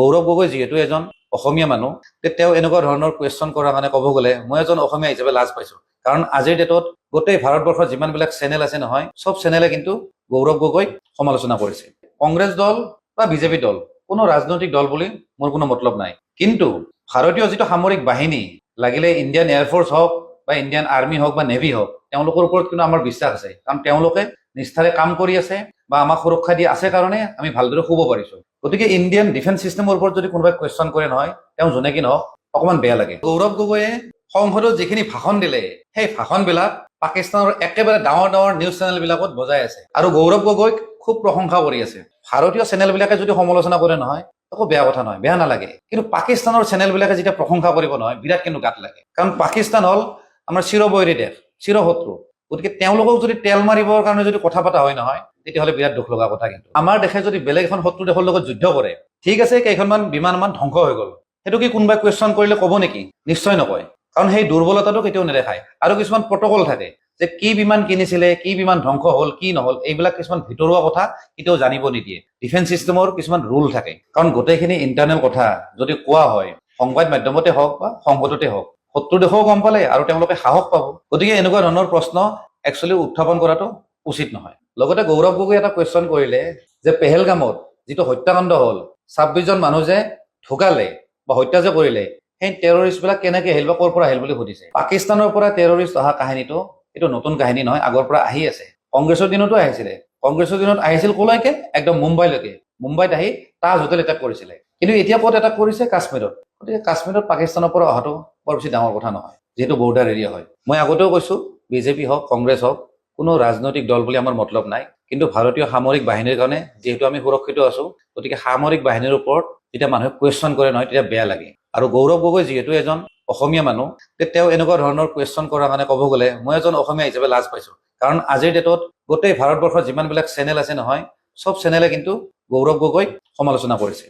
গৌৰৱ গগৈ যিহেতু এজন অসমীয়া মানুহ তেওঁ এনেকুৱা ধৰণৰ কুৱেশ্যন কৰাৰ কাৰণে ক'ব গ'লে, মই এজন অসমীয়া হিচাপে লাজ পাইছো। কাৰণ আজিৰ ডেটত গোটেই ভাৰতবৰ্ষৰ যিমানবিলাক চেনেল আছে নহয়, চব চেনেলে কিন্তু গৌৰৱ গগৈক সমালোচনা কৰিছে। কংগ্ৰেছ দল বা বিজেপি দল, কোনো ৰাজনৈতিক দল বুলি মোৰ কোনো মতলব নাই। কিন্তু ভাৰতীয় যিটো সামৰিক বাহিনী, লাগিলে ইণ্ডিয়ান এয়াৰফ'ৰ্চ হওক বা ইণ্ডিয়ান আৰ্মি হওক বা নেভি হওক, তেওঁলোকৰ ওপৰত কিন্তু আমাৰ বিশ্বাস আছে। কাৰণ তেওঁলোকে নিষ্ঠাৰে কাম কৰি আছে বা আমাক সুৰক্ষা দি আছে কাৰণে আমি ভালদৰে শুব পাৰিছো। গতিকে ইণ্ডিয়ান ডিফেন্স চিষ্টেমৰ ওপৰত যদি কোনোবাই কুৱেশ্যন কৰে নহয়, তেওঁ যোনে কি নহওক, অকণমান বেয়া লাগে। গৌৰৱ গগৈয়ে সংসদত যিখিনি ভাষণ দিলে, সেই ভাষণবিলাক পাকিস্তানৰ একেবাৰে ডাঙৰ ডাঙৰ নিউজ চেনেলবিলাকত বজাই আছে। আৰু গৌৰৱ গগৈক খুব প্ৰশংসা কৰি আছে। ভাৰতীয় চেনেলবিলাকে যদি সমালোচনা কৰে নহয়, একো বেয়া কথা নহয়, বেয়া নালাগে। কিন্তু পাকিস্তানৰ চেনেলবিলাকে যেতিয়া প্ৰশংসা কৰিব নহয়, বিৰাট কিন্তু গাত লাগে। কাৰণ পাকিস্তান হ'ল আমাৰ চিৰবৈৰী দেশ, চিৰশত্ৰু। গতিকে তেওঁলোকক যদি তেল মাৰিবৰ কাৰণে যদি কথা পতা হয় নহয়, তেতিয়াহ'লে বিৰাট দুখ লগা কথা কিন্তু। আমাৰ দেশে যদি বেলেগ এখন শত্ৰু দেশৰ লগত যুদ্ধ কৰে, ঠিক আছে, কেইখনমান বিমানমান ধ্বংস হৈ গ'ল। সেইটো কি কোনোবাই কুৱেশ্যন কৰিলে ক'ব নেকি? নিশ্চয় নকয়। কাৰণ সেই দুৰ্বলতাটো কেতিয়াও নেদেখায়। আৰু কিছুমান প্ৰটকল থাকে যে কি বিমান কিনিছিলে, কি বিমান ধ্বংস হ'ল, কি নহ'ল, এইবিলাক কিছুমান ভিতৰুৱা কথা কেতিয়াও জানিব নিদিয়ে। ডিফেন্স চিষ্টেমৰ কিছুমান ৰুল থাকে। কাৰণ গোটেইখিনি ইণ্টাৰনেল কথা, যদি কোৱা হয়, সংবাদ মাধ্যমতে হওক বা সংসদতে হওক, শত্ৰু দেশেও গম পালে আৰু তেওঁলোকে সাহস পাব। গতিকে এনেকুৱা ধৰণৰ প্ৰশ্ন একচুৱেলি উত্থাপন কৰাটো উচিত নহয়। লগতে গৌৰৱ গগৈ এটা কুৱেশ্যন কৰিলে যে পেহেলগামত যিটো হত্যাকাণ্ড হ'ল ছাব্বিছজন মানুহ যে ঢুকালে বা হত্যা যে কৰিলে, সেই টেৰৰিষ্টবিলাক কেনেকে আহিল বা ক'ৰ পৰা আহিল বুলি সুধিছে? পাকিস্তানৰ পৰা টেৰৰিষ্ট অহা কাহিনীটো, এইটো নতুন কাহিনী নহয়, আগৰ পৰা আহি আছে। কংগ্ৰেছৰ দিনতো আহিছিলে। কংগ্ৰেছৰ দিনত আহিছিল ক'লৈকে? একদম মুম্বাইলৈকে। মুম্বাইত আহি তাজ হোটেল এটেক কৰিছিলে। কিন্তু এতিয়া ক'ত এটেক কৰিছে? কাশ্মীৰত। গতিকে কাশ্মীৰত পাকিস্তানৰ পৰা অহাটো বৰ বেছি ডাঙৰ কথা নহয়, যিহেতু বৰ্ডাৰ এৰিয়া হয়। মই আগতেও কৈছো বিজেপি হওক, কংগ্ৰেছ হওক, কোনো ৰাজনৈতিক দল বুলি আমাৰ মতলব নাই। কিন্তু ভাৰতীয় সামৰিক বাহিনীৰ কাৰণে যিহেতু আমি সুৰক্ষিত আছো, গতিকে সামৰিক বাহিনীৰ ওপৰত যেতিয়া মানুহে কুৱেশ্যন কৰে নহয়, তেতিয়া বেয়া লাগে। আৰু গৌৰৱ গগৈ যিহেতু এজন অসমীয়া মানুহ তেওঁ এনেকুৱা ধৰণৰ কুৱেশ্যন কৰাৰ কাৰণে ক'ব গ'লে, মই এজন অসমীয়া হিচাপে লাজ পাইছো। কাৰণ আজিৰ ডেটত গোটেই ভাৰতবৰ্ষৰ যিমানবিলাক চেনেল আছে নহয়, চব চেনেলে কিন্তু গৌৰৱ গগৈক সমালোচনা কৰিছে।